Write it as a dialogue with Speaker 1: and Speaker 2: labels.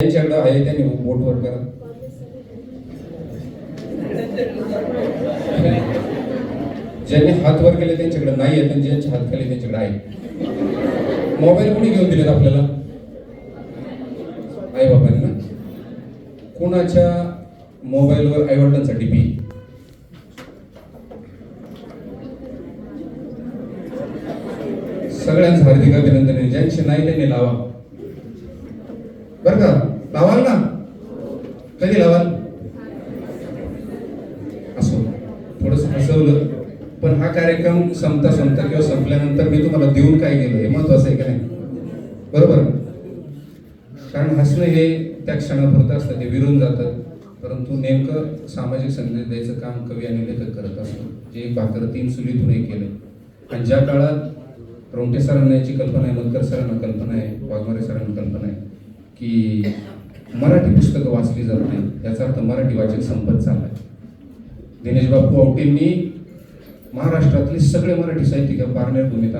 Speaker 1: त्यांच्याकडे आहे त्यांनी बोटवर करा. ज्यांनी हात वर केले त्यांच्याकडे नाही आहेत ज्यांचे हात केले त्यांच्याकडे आहे मोबाईल कोणी घेऊन दिलेत आपल्याला? आई बाबांना कोणाच्या मोबाईलवर आईवडिलांसाठी डीपी सगळ्यांचं हार्दिक अभिनंदन ज्यांचे नाही त्यांनी लावा. बर का? लावाल ना. कधी लावाल? असो. थोडस फसवलं पण हा कार्यक्रम संपता संपता किंवा संपल्यानंतर मी तुम्हाला देऊन काय गेलो हे महत्वाचं आहे का नाही? बरोबर? कारण हसणं हे त्या क्षणापुरतं असतं ते विरून जातात परंतु नेमकं सामाजिक संदेश द्यायचं काम कवी आणि लेखक करत असतो. जे भाकर तीन सुलीतून हे केलं. आणि ज्या काळात रोमटे सरांना याची कल्पना आहे मतकर सरांना कल्पना आहे वाघमारे सरांना कल्पना आहे की मराठी पुस्तकं वाचली जात नाही. याचा अर्थ मराठी वाचक संपत चाललाय. दिनेश बापू आवटेंनी महाराष्ट्रातले सगळे मराठी साहित्यिक पारनेर भूमिका